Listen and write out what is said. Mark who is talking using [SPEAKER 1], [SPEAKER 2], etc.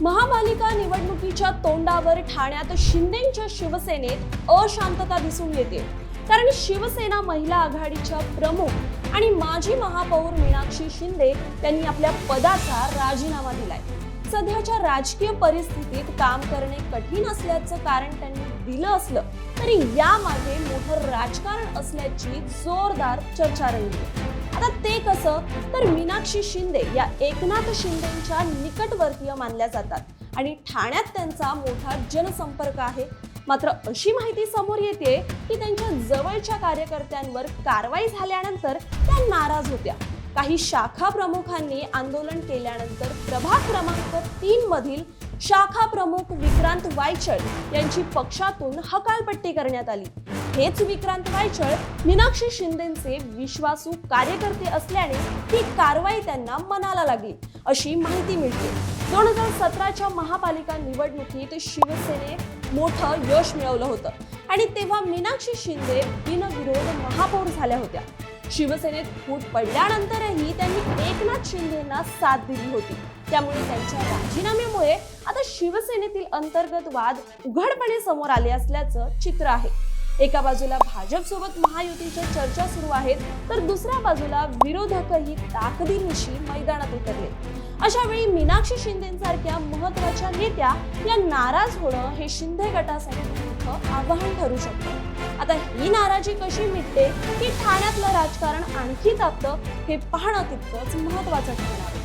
[SPEAKER 1] महापालिका निवडणुकीच्या तोंडावर ठाण्यात शिंदेच्या शिवसेनेत अशांतता दिसून येते. कारण शिवसेना महिला आघाडीच्या प्रमुख आणि माजी महापौर मीनाक्षी शिंदे यांनी आपल्या पदाचा राजीनामा दिलाय. सध्याच्या राजकीय परिस्थितीत काम करणे कठीण असल्याचं कारण त्यांनी दिलं असलं तरी यामागे मोठं राजकारण असल्याची जोरदार चर्चा रंगली. आता ते कसं? तर मीनाक्षी शिंदे या एकनाथ शिंदेच्या निकटवर्तीय मानल्या जातात आणि ठाण्यात त्यांचा मोठा जनसंपर्क आहे. मात्र अशी माहिती समोर येते की त्यांच्या जवळच्या कार्यकर्त्यांवर कारवाई झाल्यानंतर त्या नाराज होत्या. काही शाखा प्रमुखांनी आंदोलन केल्यानंतर प्रभाग क्रमांक तीन मधील शाखा प्रमुख विक्रांत वायचळ यांची पक्षातून हकालपट्टी करण्यात आली. हेच विक्रांत वायचळ मीनाक्षी शिंदेचे विश्वासू कार्यकर्ते असल्याने ही कारवाई त्यांना मनाला लागली अशी माहिती मिळते. दोन हजार सतराच्या महापालिका निवडणुकीत शिवसेने मोठं यश मिळवलं होतं आणि तेव्हा मीनाक्षी शिंदे बिनविरोध महापौर झाल्या होत्या. शिवसेनेत फूट पडल्यानंतरही त्यांनी एकनाथ शिंदेना साथ दिली होती. त्यामुळे त्यांच्या राजीनाम्यामुळे आता शिवसेनेतील अंतर्गत वाद उघडपणे समोर आले असल्याचं चित्र आहे. एका बाजूला भाजपसोबत महायुतीच्या चर्चा सुरू आहेत तर दुसऱ्या बाजूला विरोधकही ताकदीनिशी मैदानात उतरले. अशा वेळी मीनाक्षी शिंदेसारख्या महत्त्वाच्या नेत्या या नाराज होणं हे शिंदे गटासाठी मोठं आव्हान ठरू शकतं. आता ही नाराजी कशी मिटते की ठाण्यातलं राजकारण आणखी तापतं हे पाहणं तितकंच महत्वाचं ठरणार आहे.